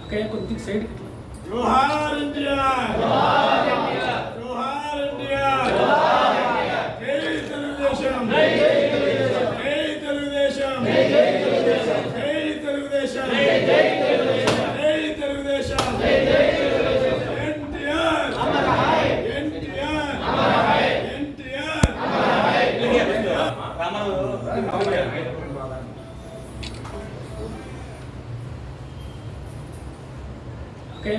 Okay కొద్దిగా side జోహార్ India జోహార్ ఇండియా జై తెలుగుదేశం జై తెలుగుదేశం జై తెలుగుదేశం ఓకే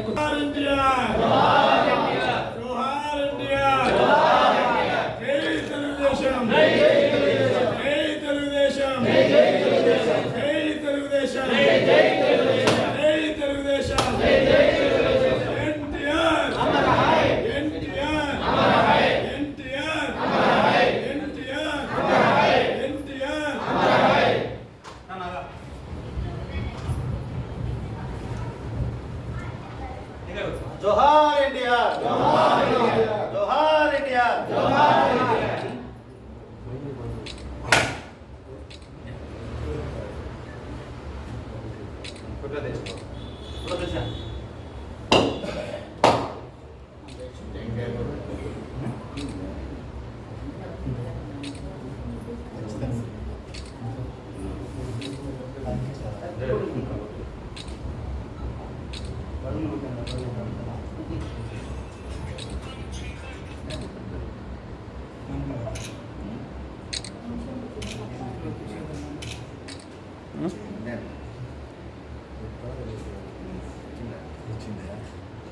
జోహార్ ఎన్టీఆర్ జోహార్ ఇండియా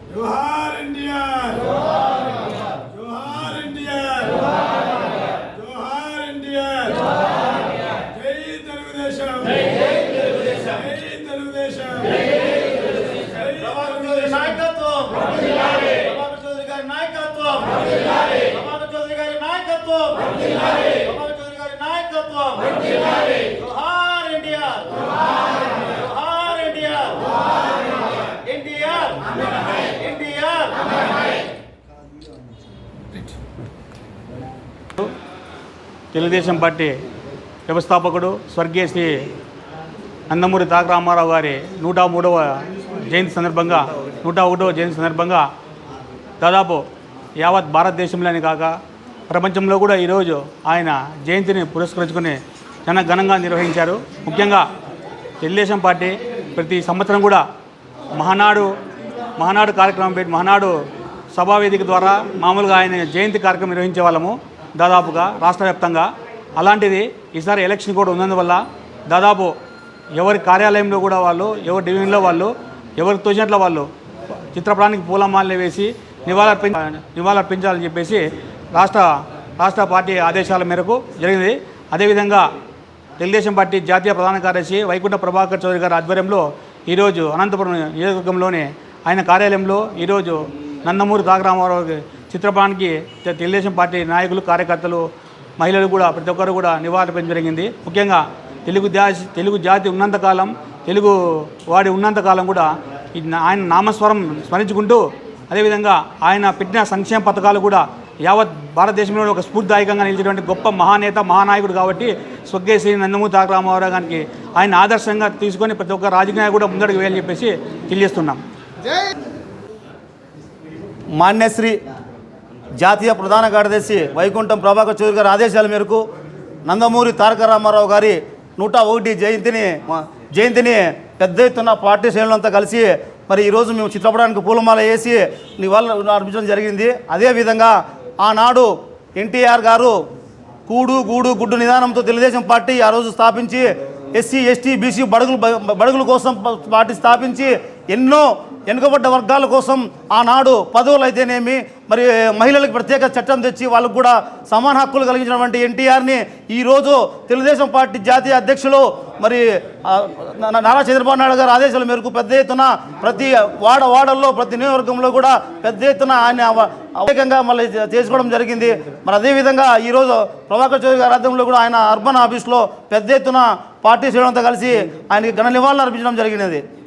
జోహార్ ఇండియా జోహార్ ఇండియా జోహార్ ఇండియా జై తెలుగుదేశం జై తెలుగుదేశం ప్రభాకర్ చౌదరి నాయకత్వం ప్రభాకర్ చౌదరి గారి నాయకత్వం ప్రభాకర్ చౌదరి గారి నాయకత్వం ప్రభాకర్ చౌదరి గారి నాయకత్వం జోహార్ ఇండియా జోహార్ India NTR NTR Telugu Desam party వ్యవస్థాపకుడు స్వర్గీయ శ్రీ నందమూరి తారక రామారావు గారి నూట మూడవ జయంతి సందర్భంగా నూట ఒకటవ జయంతి సందర్భంగా దాదాపు యావత్ భారతదేశంలోనే కాక ప్రపంచంలో కూడా ఈరోజు ఆయన జయంతిని పురస్కరించుకుని చాలా ఘనంగా నిర్వహించారు. ముఖ్యంగా తెలుగుదేశం పార్టీ ప్రతి సంవత్సరం కూడా మహానాడు మహానాడు కార్యక్రమం పెట్టి మహానాడు సభావేదిక ద్వారా మామూలుగా ఆయన జయంతి కార్యక్రమం నిర్వహించే వాళ్ళము. దాదాపుగా రాష్ట్ర వ్యాప్తంగా. అలాంటిది ఈసారి ఎలక్షన్ కూడా ఉన్నందువల్ల దాదాపు ఎవరి కార్యాలయంలో కూడా వాళ్ళు ఎవరి డివిజన్లో వాళ్ళు ఎవరికి తోచినట్లు వాళ్ళు చిత్రపటానికి పూలమాలలు వేసి నివాళులర్పి నివాళులర్పించాలని చెప్పేసి రాష్ట్ర రాష్ట్ర పార్టీ ఆదేశాల మేరకు జరిగింది. అదేవిధంగా తెలుగుదేశం పార్టీ జాతీయ ప్రధాన కార్యదర్శి వైకుంఠ ప్రభాకర్ చౌదరి గారి ఆధ్వర్యంలో ఈరోజు అనంతపురం నియోజకవర్గంలోని ఆయన కార్యాలయంలో ఈరోజు నందమూరి కాకరామారావు చిత్రపటానికి తెలుగుదేశం పార్టీ నాయకులు కార్యకర్తలు మహిళలు కూడా ప్రతి ఒక్కరు కూడా నివాళులర్పించడం జరిగింది. ముఖ్యంగా తెలుగు జాతి తెలుగు జాతి ఉన్నంతకాలం తెలుగు వాడి ఉన్నంతకాలం కూడా ఈ ఆయన నామస్వరం స్మరించుకుంటూ అదేవిధంగా ఆయన పెట్టిన సంక్షేమ పథకాలు కూడా యావత్ భారతదేశంలో ఒక స్ఫూర్తిదాయకంగా నిలిచినటువంటి గొప్ప మహానేత మహానాయకుడు కాబట్టి స్వర్గీయ శ్రీ నందమూరి తారక రామారావు గారికి ఆయన ఆదర్శంగా తీసుకొని ప్రతి ఒక్క రాజకీయ కూడా ముందడుగు వేయాలని చెప్పేసి తెలియజేస్తున్నాం. మాన్యశ్రీ జాతీయ ప్రధాన కార్యదర్శి వైకుంఠం ప్రభాకర్ చౌదరి గారి ఆదేశాల మేరకు నందమూరి తారక రామారావు గారి నూట ఒకటి జయంతిని జయంతిని పెద్ద ఎత్తున పార్టీ శ్రేణులంతా కలిసి మరి ఈరోజు మేము చిత్రపటానికి పూలమాల వేసి నివాళులు అర్పించడం జరిగింది. అదేవిధంగా ఆనాడు ఎన్టీఆర్ గారు కూడు గూడు గుడ్డు నిదానంతో తెలుగుదేశం పార్టీ ఆ రోజు స్థాపించి ఎస్సీ ఎస్టీ బీసీ బడుగులు బడుగుల కోసం పార్టీ స్థాపించి ఎన్నో వెనుకబడ్డ వర్గాల కోసం ఆనాడు పదవులు అయితేనేమి మరి మహిళలకు ప్రత్యేక చట్టం తెచ్చి వాళ్ళకు కూడా సమాన హక్కులు కలిగించినటువంటి ఎన్టీఆర్ని ఈరోజు తెలుగుదేశం పార్టీ జాతీయ అధ్యక్షులు మరి నారా చంద్రబాబు నాయుడు గారు ఆదేశాల మేరకు పెద్ద ఎత్తున ప్రతి వాడ వాడల్లో ప్రతి నియోజకవర్గంలో కూడా పెద్ద ఎత్తున ఆయన అవేకంగా మళ్ళీ చేసుకోవడం జరిగింది. మరి అదేవిధంగా ఈరోజు ప్రభాకర్ చౌదరి గారి ఆధ్వర్యంలో కూడా ఆయన అర్బన్ ఆఫీస్లో పెద్ద ఎత్తున పార్టీ శ్రేణులతో కలిసి ఆయనకి ఘన నివాళులు అర్పించడం జరిగినది.